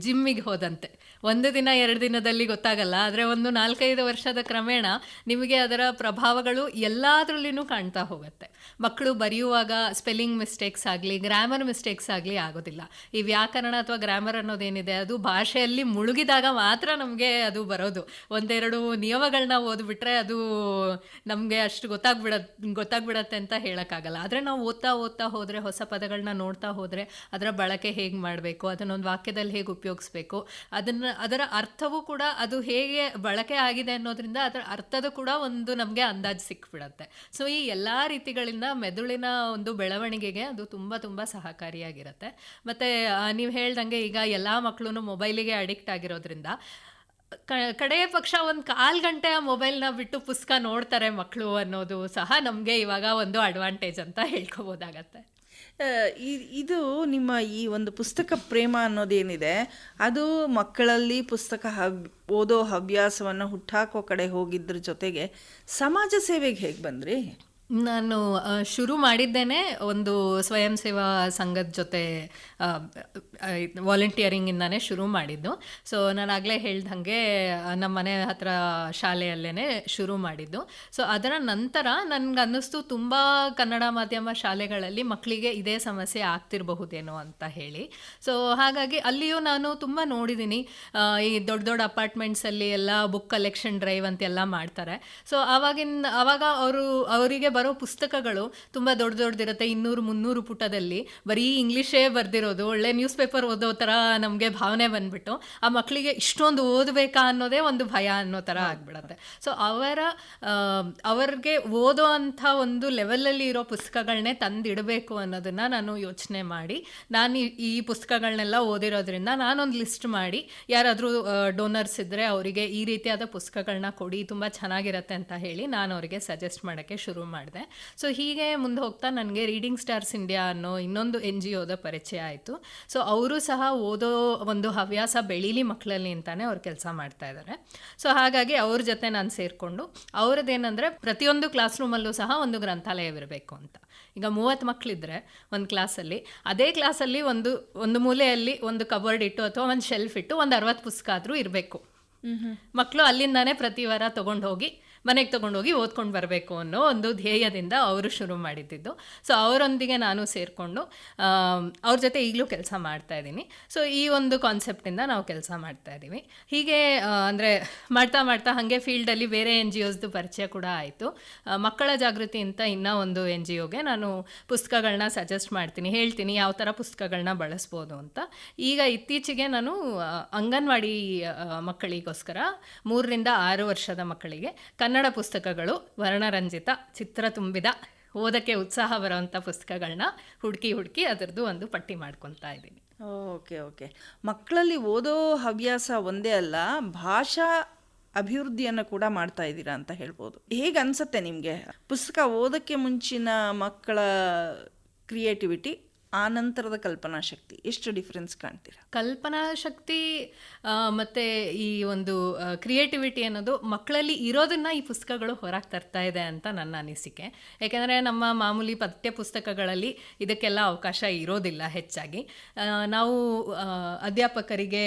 ಜಿಮ್ಮಿಗೆ ಹೋದಂತೆ. ಒಂದು ದಿನ, ಎರಡು ದಿನದಲ್ಲಿ ಗೊತ್ತಾಗಲ್ಲ. ಆದರೆ ಒಂದು ನಾಲ್ಕೈದು ವರ್ಷದ ಕ್ರಮೇಣ ನಿಮಗೆ ಅದರ ಪ್ರಭಾವಗಳು ಎಲ್ಲದರಲ್ಲಿನೂ ಕಾಣ್ತಾ ಹೋಗುತ್ತೆ. ಮಕ್ಕಳು ಬರೆಯುವಾಗ ಸ್ಪೆಲ್ಲಿಂಗ್ ಮಿಸ್ಟೇಕ್ಸ್ ಆಗಲಿ ಗ್ರಾಮರ್ ಮಿಸ್ಟೇಕ್ಸ್ ಆಗಲಿ ಆಗೋದಿಲ್ಲ. ಈ ವ್ಯಾಕರಣ ಅಥವಾ ಗ್ರಾಮರ್ ಅನ್ನೋದೇನಿದೆ, ಅದು ಭಾಷೆಯಲ್ಲಿ ಮುಳುಗಿದಾಗ ಮಾತ್ರ ನಮಗೆ ಅದು ಬರೋದು. ಒಂದೆರಡು ನಿಯಮಗಳನ್ನ ಓದ್ಬಿಟ್ರೆ ಅದು ನಮಗೆ ಅಷ್ಟು ಗೊತ್ತಾಗ್ಬಿಡ, ಗೊತ್ತಾಗ್ಬಿಡತ್ತೆ ಅಂತ ಹೇಳೋಕ್ಕಾಗಲ್ಲ. ಆದರೆ ನಾವು ಓದ್ತಾ ಓದ್ತಾ ಹೋದರೆ, ಹೊಸ ಪದಗಳನ್ನ ನೋಡ್ತಾ ಹೋದರೆ, ಅದರ ಬಳಕೆ ಹೇಗೆ ಮಾಡಬೇಕು, ಅದನ್ನೊಂದು ವಾಕ್ಯದಲ್ಲಿ ಹೇಗೆ ಉಪಯೋಗಿಸ್ಬೇಕು, ಅದನ್ನು ಅದರ ಅರ್ಥವೂ ಕೂಡ ಅದು ಹೇಗೆ ಬಳಕೆ ಆಗಿದೆ ಅನ್ನೋದ್ರಿಂದ ಅದರ ಅರ್ಥದ ಕೂಡ ಒಂದು ನಮಗೆ ಅಂದಾಜು ಸಿಕ್ಬಿಡತ್ತೆ. ಸೊ ಈ ಎಲ್ಲ ರೀತಿಗಳಿಂದ ಮೆದುಳಿನ ಒಂದು ಬೆಳವಣಿಗೆಗೆ ಅದು ತುಂಬ ತುಂಬ ಸಹಕಾರಿಯಾಗಿರುತ್ತೆ. ಮತ್ತು ನೀವು ಹೇಳ್ದಂಗೆ ಈಗ ಎಲ್ಲ ಮಕ್ಕಳು ಮೊಬೈಲಿಗೆ ಅಡಿಕ್ಟ್ ಆಗಿರೋದ್ರಿಂದ ಕಡೆಯ ಪಕ್ಷ ಒಂದು ಕಾಲು ಗಂಟೆ ಆ ಮೊಬೈಲ್ನ ಬಿಟ್ಟು ಪುಸ್ತಕ ನೋಡ್ತಾರೆ ಮಕ್ಕಳು ಅನ್ನೋದು ಸಹ ನಮಗೆ ಇವಾಗ ಒಂದು ಅಡ್ವಾಂಟೇಜ್ ಅಂತ ಹೇಳ್ಕೊಬೋದಾಗತ್ತೆ. ಇದು ನಿಮ್ಮ ಈ ಒಂದು ಪುಸ್ತಕ ಪ್ರೇಮ ಅನ್ನೋದೇನಿದೆ, ಅದು ಮಕ್ಕಳಲ್ಲಿ ಪುಸ್ತಕ ಹಬ್, ಓದೋ ಹವ್ಯಾಸವನ್ನು ಹುಟ್ಟಾಕೋ ಕಡೆ ಹೋಗಿದ್ರ ಜೊತೆಗೆ ಸಮಾಜ ಸೇವೆಗೆ ಹೇಗೆ ಬಂದ್ರಿ? ನಾನು ಶುರು ಮಾಡಿದ್ದೇನೆ ಒಂದು ಸ್ವಯಂ ಸೇವಾ ಸಂಘದ ಜೊತೆ ವಾಲಂಟಿಯರಿಂಗಿಂದನೇ ಶುರು ಮಾಡಿದ್ದು. ಸೊ ನಾನು ಆಗಲೇ ಆ, ನಮ್ಮ ಮನೆ ಹತ್ರ ಶಾಲೆಯಲ್ಲೇ ಶುರು ಮಾಡಿದ್ದು. ಸೊ ಅದರ ನಂತರ ನನಗೆ ಅನ್ನಿಸ್ತು ತುಂಬ ಕನ್ನಡ ಮಾಧ್ಯಮ ಶಾಲೆಗಳಲ್ಲಿ ಮಕ್ಕಳಿಗೆ ಇದೇ ಸಮಸ್ಯೆ ಆಗ್ತಿರಬಹುದೇನೋ ಅಂತ ಹೇಳಿ. ಸೊ ಹಾಗಾಗಿ ಅಲ್ಲಿಯೂ ನಾನು ತುಂಬ ನೋಡಿದ್ದೀನಿ ಈ ದೊಡ್ಡ ದೊಡ್ಡ ಅಪಾರ್ಟ್ಮೆಂಟ್ಸಲ್ಲಿ ಎಲ್ಲ ಬುಕ್ ಕಲೆಕ್ಷನ್ ಡ್ರೈವ್ ಅಂತೆಲ್ಲ ಮಾಡ್ತಾರೆ. ಸೊ ಆವಾಗಿನ ಆವಾಗ ಅವರು ಅವರಿಗೆ ಬರೋ ಪುಸ್ತಕಗಳು ತುಂಬ ದೊಡ್ಡ ದೊಡ್ಡದಿರುತ್ತೆ ಇನ್ನೂರು ಮುನ್ನೂರು ಪುಟದಲ್ಲಿ. ಬರೀ ಇಂಗ್ಲೀಷೇ ಬರೆದಿರೋದು ಒಳ್ಳೆ ನ್ಯೂಸ್ ಪೇಪರ್ ಓದೋ ಥರ ನಮಗೆ ಭಾವನೆ ಬಂದ್ಬಿಟ್ಟು ಆ ಮಕ್ಕಳಿಗೆ ಇಷ್ಟೊಂದು ಓದಬೇಕಾ ಅನ್ನೋದೇ ಒಂದು ಭಯ ಅನ್ನೋ ಥರ ಆಗ್ಬಿಡತ್ತೆ. ಸೊ ಅವರ ಅವ್ರಿಗೆ ಓದೋ ಅಂಥ ಒಂದು ಲೆವೆಲಲ್ಲಿ ಇರೋ ಪುಸ್ತಕಗಳನ್ನೇ ತಂದಿಡಬೇಕು ಅನ್ನೋದನ್ನು ನಾನು ಯೋಚನೆ ಮಾಡಿ ನಾನು ಈ- ಈ ಪುಸ್ತಕಗಳನ್ನೆಲ್ಲ ಓದಿರೋದ್ರಿಂದ ನಾನೊಂದು ಲಿಸ್ಟ್ ಮಾಡಿ ಯಾರಾದರೂ ಡೋನರ್ಸ್ ಇದ್ದರೆ ಅವರಿಗೆ ಈ ರೀತಿಯಾದ ಪುಸ್ತಕಗಳನ್ನ ಕೊಡಿ ತುಂಬ ಚೆನ್ನಾಗಿರತ್ತೆ ಅಂತ ಹೇಳಿ ನಾನು ಅವರಿಗೆ ಸಜೆಸ್ಟ್ ಮಾಡೋಕ್ಕೆ ಶುರು ಮಾಡಿದೆ. ಸೊ ಹೀಗೆ ಮುಂದೆ ಹೋಗ್ತಾ ನನಗೆ ರೀಡಿಂಗ್ ಸ್ಟಾರ್ಸ್ ಇಂಡಿಯಾ ಅನ್ನೋ ಇನ್ನೊಂದು ಎನ್ ಜಿ ಒದ ಪರಿಚಯ ಆಯಿತು. ಸೊ ಅವರು ಸಹ ಓದೋ ಒಂದು ಹವ್ಯಾಸ ಬೆಳೀಲಿ ಮಕ್ಕಳಲ್ಲಿ ಅಂತಾನೆ ಅವ್ರು ಕೆಲಸ ಮಾಡ್ತಾ ಇದ್ದಾರೆ ಸೊ ಹಾಗಾಗಿ ಅವ್ರ ಜೊತೆ ನಾನು ಸೇರಿಕೊಂಡು ಅವ್ರದ್ದೇನೆಂದರೆ ಪ್ರತಿಯೊಂದು ಕ್ಲಾಸ್ ರೂಮಲ್ಲೂ ಸಹ ಒಂದು ಗ್ರಂಥಾಲಯವಿರಬೇಕು ಅಂತ. ಈಗ ಮೂವತ್ತು ಮಕ್ಕಳಿದ್ರೆ ಒಂದು ಕ್ಲಾಸಲ್ಲಿ ಅದೇ ಕ್ಲಾಸಲ್ಲಿ ಒಂದು ಒಂದು ಮೂಲೆಯಲ್ಲಿ ಒಂದು ಕಬೋರ್ಡ್ ಇಟ್ಟು ಅಥವಾ ಒಂದು ಶೆಲ್ಫ್ ಇಟ್ಟು ಒಂದು ಅರವತ್ತು ಪುಸ್ತಕ ಆದರೂ ಇರಬೇಕು. ಮಕ್ಕಳು ಅಲ್ಲಿಂದಾನೇ ಪ್ರತಿ ವಾರ ತೊಗೊಂಡು ಹೋಗಿ ಮನೆಗೆ ತೊಗೊಂಡೋಗಿ ಓದ್ಕೊಂಡು ಬರಬೇಕು ಅನ್ನೋ ಒಂದು ಧ್ಯೇಯದಿಂದ ಅವರು ಶುರು ಮಾಡಿದ್ದಿದ್ದು ಸೊ ಅವರೊಂದಿಗೆ ನಾನು ಸೇರಿಕೊಂಡು ಅವ್ರ ಜೊತೆ ಈಗಲೂ ಕೆಲಸ ಮಾಡ್ತಾ ಇದ್ದೀನಿ. ಸೊ ಈ ಒಂದು ಕಾನ್ಸೆಪ್ಟಿಂದ ನಾವು ಕೆಲಸ ಮಾಡ್ತಾ ಇದ್ದೀವಿ. ಹೀಗೆ ಅಂದರೆ ಮಾಡ್ತಾ ಮಾಡ್ತಾ ಹಾಗೆ ಫೀಲ್ಡಲ್ಲಿ ಬೇರೆ ಎನ್ ಜಿ ಒಸ್ದು ಪರಿಚಯ ಕೂಡ ಆಯಿತು. ಮಕ್ಕಳ ಜಾಗೃತಿ ಅಂತ ಇನ್ನೂ ಒಂದು ಎನ್ ಜಿ ಒಗೆ ನಾನು ಪುಸ್ತಕಗಳನ್ನ ಸಜೆಸ್ಟ್ ಮಾಡ್ತೀನಿ, ಹೇಳ್ತೀನಿ ಯಾವ ಥರ ಪುಸ್ತಕಗಳನ್ನ ಬಳಸ್ಬೋದು ಅಂತ. ಈಗ ಇತ್ತೀಚೆಗೆ ನಾನು ಅಂಗನವಾಡಿ ಮಕ್ಕಳಿಗೋಸ್ಕರ ಮೂರರಿಂದ ಆರು ವರ್ಷದ ಮಕ್ಕಳಿಗೆ ಕನ್ನಡ ಪುಸ್ತಕಗಳು ವರ್ಣರಂಜಿತ, ಚಿತ್ರ ತುಂಬಿದ, ಓದಕ್ಕೆ ಉತ್ಸಾಹ ಬರುವಂಥ ಪುಸ್ತಕಗಳನ್ನ ಹುಡುಕಿ ಹುಡುಕಿ ಅದರದ್ದು ಒಂದು ಪಟ್ಟಿ ಮಾಡ್ಕೊತಾ ಇದ್ದೀನಿ. Okay okay. ಮಕ್ಕಳಲ್ಲಿ ಓದೋ ಹವ್ಯಾಸ ಒಂದೇ ಅಲ್ಲ, ಭಾಷಾ ಅಭಿವೃದ್ಧಿಯನ್ನು ಕೂಡ ಮಾಡ್ತಾ ಇದ್ದೀರಾ ಅಂತ ಹೇಳ್ಬೋದು. ಹೇಗೆ ಅನ್ಸುತ್ತೆ ನಿಮಗೆ? ಪುಸ್ತಕ ಓದಕ್ಕೆ ಮುಂಚಿನ ಮಕ್ಕಳ ಕ್ರಿಯೇಟಿವಿಟಿ ಆ ನಂತರದ ಕಲ್ಪನಾ ಶಕ್ತಿ? ಎಷ್ಟು ಡಿಫ್ರೆನ್ಸ್ ಕಾಣ್ತೀರಾ? ಕಲ್ಪನಾ ಶಕ್ತಿ ಮತ್ತೆ ಈ ಒಂದು ಕ್ರಿಯೇಟಿವಿಟಿ ಅನ್ನೋದು ಮಕ್ಕಳಲ್ಲಿ ಇರೋದನ್ನ ಈ ಪುಸ್ತಕಗಳು ಹೊರಗೆ ತರ್ತಾ ಇದೆ ಅಂತ ನನ್ನ ಅನಿಸಿಕೆ. ಯಾಕೆಂದರೆ ನಮ್ಮ ಮಾಮೂಲಿ ಪಠ್ಯ ಪುಸ್ತಕಗಳಲ್ಲಿ ಇದಕ್ಕೆಲ್ಲ ಅವಕಾಶ ಇರೋದಿಲ್ಲ ಹೆಚ್ಚಾಗಿ. ನಾವು ಅಧ್ಯಾಪಕರಿಗೆ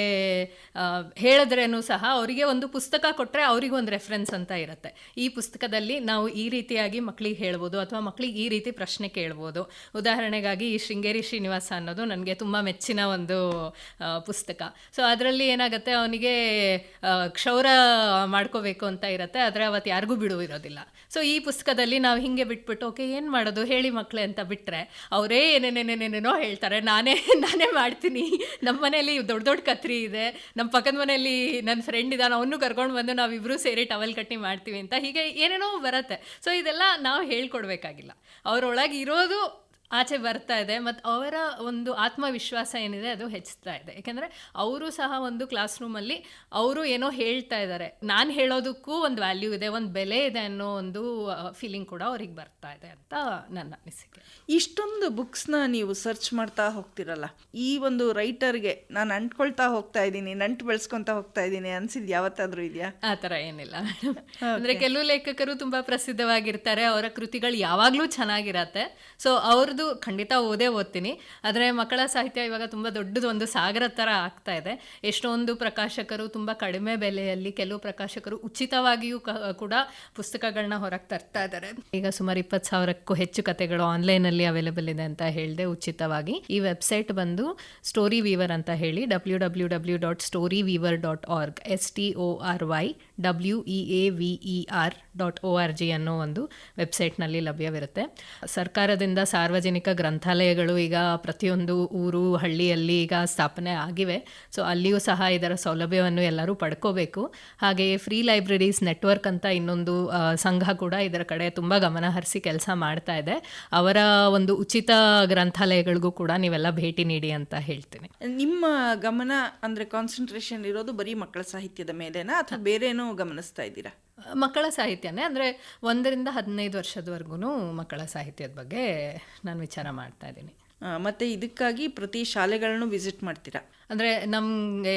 ಹೇಳಿದ್ರೇನು ಸಹ ಅವರಿಗೆ ಒಂದು ಪುಸ್ತಕ ಕೊಟ್ಟರೆ ಅವರಿಗೆ ಒಂದು ರೆಫರೆನ್ಸ್ ಅಂತ ಇರುತ್ತೆ. ಈ ಪುಸ್ತಕದಲ್ಲಿ ನಾವು ಈ ರೀತಿಯಾಗಿ ಮಕ್ಕಳಿಗೆ ಹೇಳ್ಬೋದು ಅಥವಾ ಮಕ್ಕಳಿಗೆ ಈ ರೀತಿ ಪ್ರಶ್ನೆ ಕೇಳ್ಬೋದು. ಉದಾಹರಣೆಗಾಗಿ ಈ ಶೃಂಗೇರಿ ಶ್ರೀನಿವಾಸ ಅನ್ನೋದು ನನಗೆ ತುಂಬ ಮೆಚ್ಚಿನ ಒಂದು ಪುಸ್ತಕ. ಸೊ ಅದರಲ್ಲಿ ಏನಾಗುತ್ತೆ, ಅವನಿಗೆ ಕ್ಷೌರ ಮಾಡ್ಕೋಬೇಕು ಅಂತ ಇರುತ್ತೆ, ಆದರೆ ಅವತ್ತು ಯಾರಿಗೂ ಬಿಡುವಿರೋದಿಲ್ಲ ಸೊ ಈ ಪುಸ್ತಕದಲ್ಲಿ ನಾವು ಹಿಂಗೆ ಬಿಟ್ಬಿಟ್ಟು, ಓಕೆ, ಏನು ಮಾಡೋದು? ಹೇಳಿ ಮಕ್ಕಳೇ ಅಂತ ಬಿಟ್ಟರೆ ಅವರೇ ಏನೇನೇನೇನೇನೇನೋ ಹೇಳ್ತಾರೆ. ನಾನೇ ನಾನೇ ಮಾಡ್ತೀನಿ. ನಮ್ಮ ಮನೇಲಿ ದೊಡ್ಡ ದೊಡ್ಡ ಕತ್ರಿ ಇದೆ. ನಮ್ಮ ಪಕ್ಕದ ಮನೆಯಲ್ಲಿ ನನ್ನ ಫ್ರೆಂಡ್ ಇದ್ದಾನೆ ಅವನು ಕರ್ಕೊಂಡು ಬಂದು ನಾವಿಬ್ಬರೂ ಸೇರಿ ಟವಲ್ ಕಟ್ಟಿ ಮಾಡ್ತೀವಿ ಅಂತ ಹೀಗೆ ಏನೇನೋ ಬರುತ್ತೆ. ಸೊ ಇದೆಲ್ಲ ನಾವು ಹೇಳ್ಕೊಡ್ಬೇಕಾಗಿಲ್ಲ. ಅವರೊಳಗೆ ಇರೋದು ಆಚೆ ಬರ್ತಾ ಇದೆ ಮತ್ತು ಅವರ ಒಂದು ಆತ್ಮವಿಶ್ವಾಸ ಏನಿದೆ ಅದು ಹೆಚ್ಚುತ್ತಾ ಇದೆ. ಯಾಕೆಂದರೆ ಅವರು ಸಹ ಒಂದು ಕ್ಲಾಸ್ ರೂಮಲ್ಲಿ ಅವರು ಏನೋ ಹೇಳ್ತಾ ಇದ್ದಾರೆ. ನಾನು ಹೇಳೋದಕ್ಕೂ ಒಂದು ವ್ಯಾಲ್ಯೂ ಇದೆ ಒಂದು ಬೆಲೆ ಇದೆ ಅನ್ನೋ ಒಂದು ಫೀಲಿಂಗ್ ಕೂಡ ಅವ್ರಿಗೆ ಬರ್ತಾ ಇದೆ ಅಂತ ನನ್ನ ಅನಿಸಿಕೆ. ಇಷ್ಟೊಂದು ಬುಕ್ಸ್ನ ನೀವು ಸರ್ಚ್ ಮಾಡ್ತಾ ಹೋಗ್ತಿರಲ್ಲ ಈ ಒಂದು ರೈಟರ್ಗೆ ನಾನು ಅಂಟ್ಕೊಳ್ತಾ ಹೋಗ್ತಾ ಇದ್ದೀನಿ ನಂಟು ಬೆಳೆಸ್ಕೊತಾ ಹೋಗ್ತಾ ಇದ್ದೀನಿ ಅನ್ಸಿದ್ ಯಾವತ್ತಾದ್ರೂ ಇದೆಯಾ? ಆ ಥರ ಏನಿಲ್ಲ ಅಂದರೆ ಕೆಲವು ಲೇಖಕರು ತುಂಬ ಪ್ರಸಿದ್ಧವಾಗಿರ್ತಾರೆ ಅವರ ಕೃತಿಗಳು ಯಾವಾಗಲೂ ಚೆನ್ನಾಗಿರತ್ತೆ. ಸೊ ಅವ್ರದ್ದು ಖಂಡಿತ ಓದೇ ಓದ್ತೀನಿ. ಆದರೆ ಮಕ್ಕಳ ಸಾಹಿತ್ಯ ಇವಾಗ ತುಂಬ ದೊಡ್ಡದು ಒಂದು ಸಾಗರ ಥರ ಆಗ್ತಾ ಇದೆ. ಎಷ್ಟೊಂದು ಪ್ರಕಾಶಕರು ತುಂಬ ಕಡಿಮೆ ಬೆಲೆಯಲ್ಲಿ ಕೆಲವು ಪ್ರಕಾಶಕರು ಉಚಿತವಾಗಿಯೂ ಕೂಡ ಪುಸ್ತಕಗಳನ್ನ ಹೊರಗೆ ತರ್ತಾ ಇದ್ದಾರೆ ಈಗ ಸುಮಾರು ಇಪ್ಪತ್ತು ಸಾವಿರಕ್ಕೂ ಹೆಚ್ಚು ಕತೆಗಳು ಆನ್ಲೈನಲ್ಲಿ ಅವೈಲೇಬಲ್ ಇದೆ ಅಂತ ಹೇಳಿದೆ ಉಚಿತವಾಗಿ. ಈ ವೆಬ್ಸೈಟ್ ಬಂದು ಸ್ಟೋರಿ ವೀವರ್ ಅಂತ ಹೇಳಿ W W W dot story weaver dot org S T O R Y W E A V E R dot O R G ಅನ್ನೋ ಒಂದು ವೆಬ್ಸೈಟ್ನಲ್ಲಿ ಲಭ್ಯವಿರುತ್ತೆ. ಸರ್ಕಾರದಿಂದ ಸಾರ್ವಜನಿಕ ಸಾರ್ವಜನಿಕ ಗ್ರಂಥಾಲಯಗಳು ಈಗ ಪ್ರತಿಯೊಂದು ಊರು, ಹಳ್ಳಿಯಲ್ಲಿ ಈಗ ಸ್ಥಾಪನೆ ಆಗಿವೆ. ಸೊ ಅಲ್ಲಿಯೂ ಸಹ ಇದರ ಸೌಲಭ್ಯವನ್ನು ಎಲ್ಲರೂ ಪಡ್ಕೋಬೇಕು. ಹಾಗೆಯೇ ಫ್ರೀ ಲೈಬ್ರರೀಸ್ ನೆಟ್ವರ್ಕ್ ಅಂತ ಇನ್ನೊಂದು ಸಂಘ ಕೂಡ ಇದರ ಕಡೆ ತುಂಬ ಗಮನ ಹರಿಸಿ ಕೆಲಸ ಮಾಡ್ತಾ ಇದೆ. ಅವರ ಒಂದು ಉಚಿತ ಗ್ರಂಥಾಲಯಗಳಿಗೂ ಕೂಡ ನೀವೆಲ್ಲ ಭೇಟಿ ನೀಡಿ ಅಂತ ಹೇಳ್ತೀನಿ. ನಿಮ್ಮ ಗಮನ ಅಂದರೆ ಕಾನ್ಸಂಟ್ರೇಷನ್ ಇರೋದು ಬರೀ ಮಕ್ಕಳ ಸಾಹಿತ್ಯದ ಮೇಲೆನಾ ಅಥವಾ ಬೇರೆನೂ ಗಮನಿಸ್ತಾ ಇದ್ದೀರಾ? ಮಕ್ಕಳ ಸಾಹಿತ್ಯನೇ, ಅಂದರೆ ಒಂದರಿಂದ ಹದಿನೈದು ವರ್ಷದವರೆಗೂ ಮಕ್ಕಳ ಸಾಹಿತ್ಯದ ಬಗ್ಗೆ ನಾನು ವಿಚಾರ ಮಾಡ್ತಾ ಇದ್ದೀನಿ. ಮತ್ತು ಇದಕ್ಕಾಗಿ ಪ್ರತಿ ಶಾಲೆಗಳನ್ನು ವಿಸಿಟ್ ಮಾಡ್ತೀರಾ? ಅಂದರೆ ನಮಗೆ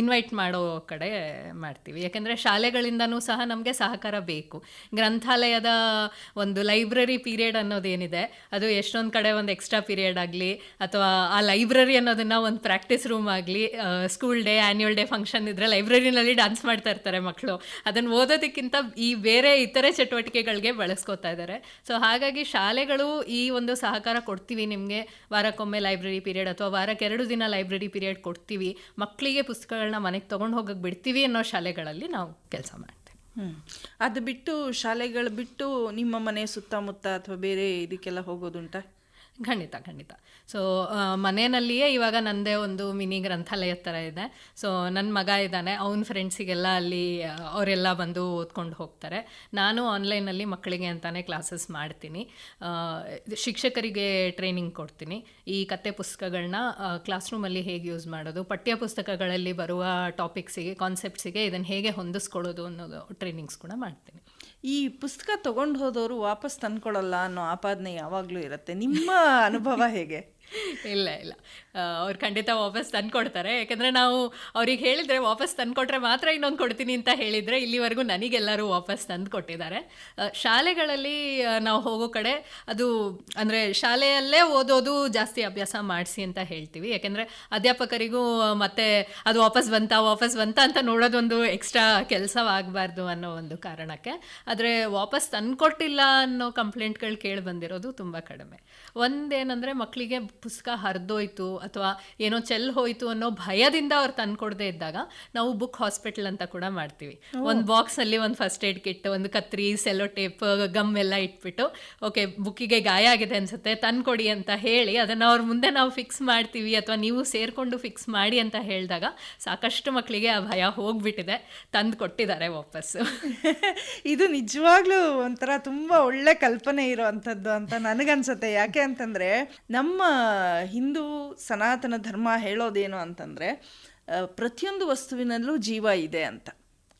ಇನ್ವೈಟ್ ಮಾಡೋ ಕಡೆ ಮಾಡ್ತೀವಿ. ಯಾಕೆಂದರೆ ಶಾಲೆಗಳಿಂದನೂ ಸಹ ನಮಗೆ ಸಹಕಾರ ಬೇಕು. ಗ್ರಂಥಾಲಯದ ಒಂದು ಲೈಬ್ರರಿ ಪೀರಿಯಡ್ ಅನ್ನೋದೇನಿದೆ, ಅದು ಎಷ್ಟೊಂದು ಕಡೆ ಒಂದು ಎಕ್ಸ್ಟ್ರಾ ಪೀರಿಯಡ್ ಆಗಲಿ, ಅಥವಾ ಆ ಲೈಬ್ರರಿ ಅನ್ನೋದನ್ನು ಒಂದು ಪ್ರಾಕ್ಟೀಸ್ ರೂಮ್ ಆಗಲಿ school day annual day function ಇದ್ದರೆ ಲೈಬ್ರರಿನಲ್ಲಿ ಡ್ಯಾನ್ಸ್ ಮಾಡ್ತಾ ಇರ್ತಾರೆ ಮಕ್ಕಳು ಅದನ್ನು ಓದೋದಕ್ಕಿಂತ ಈ ಬೇರೆ ಇತರೆ ಚಟುವಟಿಕೆಗಳಿಗೆ ಬಳಸ್ಕೊತಾ ಇದ್ದಾರೆ ಸೊ ಹಾಗಾಗಿ ಶಾಲೆಗಳು ಈ ಒಂದು ಸಹಕಾರ ಕೊಡ್ತೀವಿ ನಿಮಗೆ. ವಾರಕ್ಕೊಮ್ಮೆ ಲೈಬ್ರರಿ ಪೀರಿಯಡ್ ಅಥವಾ ವಾರಕ್ಕೆ ಎರಡು ದಿನ ಲೈಬ್ರರಿ ಪೀರಿಯಡ್ ಕೊಡ್ತೀವಿ ಮಕ್ಕಳಿಗೆ ಪುಸ್ತಕಗಳನ್ನ ಮನೆಗೆ ತೊಗೊಂಡು ಹೋಗಕ್ಕೆ ಬಿಡ್ತೀವಿ ಅನ್ನೋ ಶಾಲೆಗಳಲ್ಲಿ ನಾವು ಕೆಲಸ ಮಾಡ್ತೀವಿ. ಅದು ಬಿಟ್ಟು ಶಾಲೆಗಳು ಬಿಟ್ಟು ನಿಮ್ಮ ಮನೆ ಸುತ್ತಮುತ್ತ ಅಥವಾ ಬೇರೆ ಇದಕ್ಕೆಲ್ಲ ಹೋಗೋದುಂಟಾ ಖಂಡಿತ ಖಂಡಿತ. ಸೊ ಮನೆಯಲ್ಲಿಯೇ ಇವಾಗ ನನ್ನದೇ ಒಂದು ಮಿನಿ ಗ್ರಂಥಾಲಯ ಥರ ಇದೆ. ಸೊ ನನ್ನ ಮಗ ಇದ್ದಾನೆ, ಅವನ ಫ್ರೆಂಡ್ಸಿಗೆಲ್ಲ ಅಲ್ಲಿ ಅವರೆಲ್ಲ ಬಂದು ಓದ್ಕೊಂಡು ಹೋಗ್ತಾರೆ. ನಾನು ಆನ್ಲೈನಲ್ಲಿ ಮಕ್ಕಳಿಗೆ ಅಂತಾನೆ ಕ್ಲಾಸಸ್ ಮಾಡ್ತೀನಿ. ಶಿಕ್ಷಕರಿಗೆ ಟ್ರೈನಿಂಗ್ ಕೊಡ್ತೀನಿ. ಈ ಕತೆ ಪುಸ್ತಕಗಳನ್ನ ಕ್ಲಾಸ್ ರೂಮಲ್ಲಿ ಹೇಗೆ ಯೂಸ್ ಮಾಡೋದು, ಪಠ್ಯ ಪುಸ್ತಕಗಳಲ್ಲಿ ಬರುವ ಟಾಪಿಕ್ಸಿಗೆ ಕಾನ್ಸೆಪ್ಟ್ಸಿಗೆ ಇದನ್ನು ಹೇಗೆ ಹೊಂದಿಸ್ಕೊಳ್ಳೋದು ಅನ್ನೋದು ಟ್ರೈನಿಂಗ್ಸ್ ಕೂಡ ಮಾಡ್ತೀನಿ. ಈ ಪುಸ್ತಕ ತಗೊಂಡು ಹೋದವರು ವಾಪಸ್ ತಂದ್ಕೊಡಲ್ಲ ಅನ್ನೋ ಆಪಾದನೆ ಯಾವಾಗಲೂ ಇರುತ್ತೆ. ನಿಮ್ಮ ಅನುಭವ ಹೇಗೆ? ಇಲ್ಲ ಇಲ್ಲ. ಅವ್ರು ಖಂಡಿತ ವಾಪಸ್ ತಂದ್ಕೊಡ್ತಾರೆ. ಯಾಕಂದರೆ ನಾವು ಅವ್ರಿಗೆ ಹೇಳಿದರೆ ವಾಪಸ್ ತಂದ್ಕೊಟ್ರೆ ಮಾತ್ರ ಇನ್ನೊಂದು ಕೊಡ್ತೀನಿ ಅಂತ ಹೇಳಿದರೆ ಇಲ್ಲಿವರೆಗೂ ನನಗೆಲ್ಲರೂ ವಾಪಸ್ ತಂದು ಕೊಟ್ಟಿದ್ದಾರೆ ಶಾಲೆಗಳಲ್ಲಿ ನಾವು ಹೋಗೋ ಕಡೆ ಅದು ಅಂದರೆ ಶಾಲೆಯಲ್ಲೇ ಓದೋದು ಜಾಸ್ತಿ ಅಭ್ಯಾಸ ಮಾಡಿಸಿ ಅಂತ ಹೇಳ್ತೀವಿ. ಯಾಕೆಂದರೆ ಅಧ್ಯಾಪಕರಿಗೂ ಮತ್ತೆ ಅದು ವಾಪಸ್ ಬಂತ ವಾಪಸ್ ಬಂತ ಅಂತ ನೋಡೋದೊಂದು ಎಕ್ಸ್ಟ್ರಾ ಕೆಲಸವಾಗಬಾರ್ದು ಅನ್ನೋ ಒಂದು ಕಾರಣಕ್ಕೆ. ಆದರೆ ವಾಪಸ್ ತಂದ್ಕೊಟ್ಟಿಲ್ಲ ಅನ್ನೋ ಕಂಪ್ಲೇಂಟ್ಗಳು ಕೇಳಿ ಬಂದಿರೋದು ತುಂಬ ಕಡಿಮೆ. ಒಂದೇನಂದರೆ ಮಕ್ಕಳಿಗೆ ಪುಸ್ತಕ ಹರಿದೋಯ್ತು ಅಥವಾ ಏನೋ ಚೆಲ್ ಹೋಯ್ತು ಅನ್ನೋ ಭಯದಿಂದ ಅವ್ರು ತಂದ್ಕೊಡದೇ ಇದ್ದಾಗ ನಾವು ಬುಕ್ ಹಾಸ್ಪಿಟಲ್ ಅಂತ ಕೂಡ ಮಾಡ್ತೀವಿ. ಒಂದು ಬಾಕ್ಸಲ್ಲಿ ಒಂದು ಫಸ್ಟ್ ಏಡ್ ಕಿಟ್ ಒಂದು ಕತ್ರಿ ಸೆಲೋ ಟೇಪ್ ಗಮ್ ಎಲ್ಲ ಇಟ್ಬಿಟ್ಟು ಓಕೆ ಬುಕ್ಕಿಗೆ ಗಾಯ ಆಗಿದೆ ಅನ್ಸುತ್ತೆ ತಂದ್ಕೊಡಿ ಅಂತ ಹೇಳಿ ಅದನ್ನು ಅವ್ರ ಮುಂದೆ ನಾವು ಫಿಕ್ಸ್ ಮಾಡ್ತೀವಿ ಅಥವಾ ನೀವು ಸೇರಿಕೊಂಡು ಫಿಕ್ಸ್ ಮಾಡಿ ಅಂತ ಹೇಳಿದಾಗ ಸಾಕಷ್ಟು ಮಕ್ಕಳಿಗೆ ಆ ಭಯ ಹೋಗ್ಬಿಟ್ಟಿದೆ. ತಂದು ಕೊಟ್ಟಿದ್ದಾರೆ ವಾಪಸ್ಸು ಇದು ನಿಜವಾಗ್ಲೂ ಒಂಥರ ತುಂಬ ಒಳ್ಳೆ ಕಲ್ಪನೆ ಇರೋವಂಥದ್ದು ಅಂತ ನನಗನ್ಸುತ್ತೆ. ಯಾಕೆ ಅಂತಂದ್ರೆ ನಮ್ಮ ಹಿಂದೂ ಸನಾತನ ಧರ್ಮ ಹೇಳೋದೇನು ಅಂತಂದರೆ ಪ್ರತಿಯೊಂದು ವಸ್ತುವಿನಲ್ಲೂ ಜೀವ ಇದೆ ಅಂತ,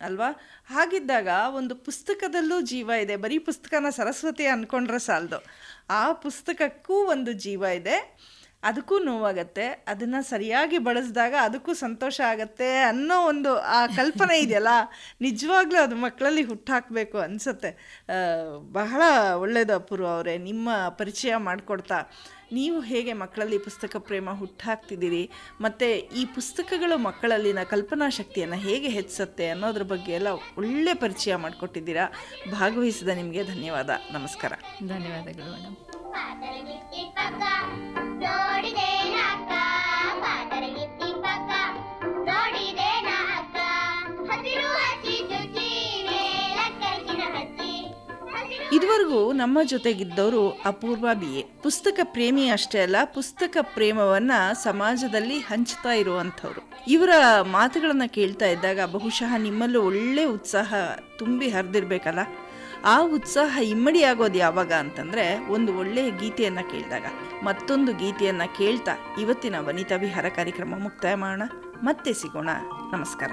ಅಲ್ವಾ? ಹಾಗಿದ್ದಾಗ ಒಂದು ಪುಸ್ತಕದಲ್ಲೂ ಜೀವ ಇದೆ. ಬರೀ ಪುಸ್ತಕನ ಸರಸ್ವತಿ ಅಂದ್ಕೊಂಡ್ರೆ ಸಾಲದು. ಆ ಪುಸ್ತಕಕ್ಕೂ ಒಂದು ಜೀವ ಇದೆ. ಅದಕ್ಕೂ ನೋವಾಗತ್ತೆ. ಅದನ್ನು ಸರಿಯಾಗಿ ಬಳಸಿದಾಗ ಅದಕ್ಕೂ ಸಂತೋಷ ಆಗತ್ತೆ ಅನ್ನೋ ಒಂದು ಆ ಕಲ್ಪನೆ ಇದೆಯಲ್ಲ, ನಿಜವಾಗ್ಲೂ ಅದು ಮಕ್ಕಳಲ್ಲಿ ಹುಟ್ಟಾಕಬೇಕು ಅನಿಸುತ್ತೆ. ಬಹಳ ಒಳ್ಳೆಯದು ಅಪೂರ್ವ ಅವರೇ. ನಿಮ್ಮ ಪರಿಚಯ ಮಾಡಿಕೊಡ್ತಾ ನೀವು ಹೇಗೆ ಮಕ್ಕಳಲ್ಲಿ ಪುಸ್ತಕ ಪ್ರೇಮ ಹುಟ್ಟಾಕ್ತಿದ್ದೀರಿ? ಮತ್ತು ಈ ಪುಸ್ತಕಗಳು ಮಕ್ಕಳಲ್ಲಿನ ಕಲ್ಪನಾ ಶಕ್ತಿಯನ್ನು ಹೇಗೆ ಹೆಚ್ಚಿಸುತ್ತೆ ಅನ್ನೋದ್ರ ಬಗ್ಗೆ ಎಲ್ಲ ಒಳ್ಳೆ ಪರಿಚಯ ಮಾಡಿಕೊಟ್ಟಿದ್ದೀರಾ. ಭಾಗವಹಿಸಿದ ನಿಮಗೆ ಧನ್ಯವಾದ. ನಮಸ್ಕಾರ. ಧನ್ಯವಾದಗಳು ಮೇಡಮ್ ಇದುವರೆಗೂ ನಮ್ಮ ಜೊತೆಗಿದ್ದವರು ಅಪೂರ್ವ ಬಿ ಎ ಪುಸ್ತಕ ಪ್ರೇಮಿ ಅಷ್ಟೇ ಅಲ್ಲ, ಪುಸ್ತಕ ಪ್ರೇಮವನ್ನ ಸಮಾಜದಲ್ಲಿ ಹಂಚ್ತಾ ಇರುವಂಥವ್ರು. ಇವರ ಮಾತುಗಳನ್ನ ಕೇಳ್ತಾ ಇದ್ದಾಗ ಬಹುಶಃ ನಿಮ್ಮಲ್ಲೂ ಒಳ್ಳೆ ಉತ್ಸಾಹ ತುಂಬಿ ಹರಿದಿರ್ಬೇಕಲ್ಲ? ಆ ಉತ್ಸಾಹ ಇಮ್ಮಡಿ ಆಗೋದು ಯಾವಾಗ ಅಂತಂದ್ರೆ ಒಂದು ಒಳ್ಳೆಯ ಗೀತೆಯನ್ನ ಕೇಳಿದಾಗ. ಮತ್ತೊಂದು ಗೀತೆಯನ್ನ ಕೇಳ್ತಾ ಇವತ್ತಿನ ವನಿತಾ ವಿಹಾರ ಕಾರ್ಯಕ್ರಮ ಮುಕ್ತಾಯ ಮಾಡೋಣ ಮತ್ತೆ ಸಿಗೋಣ. ನಮಸ್ಕಾರ.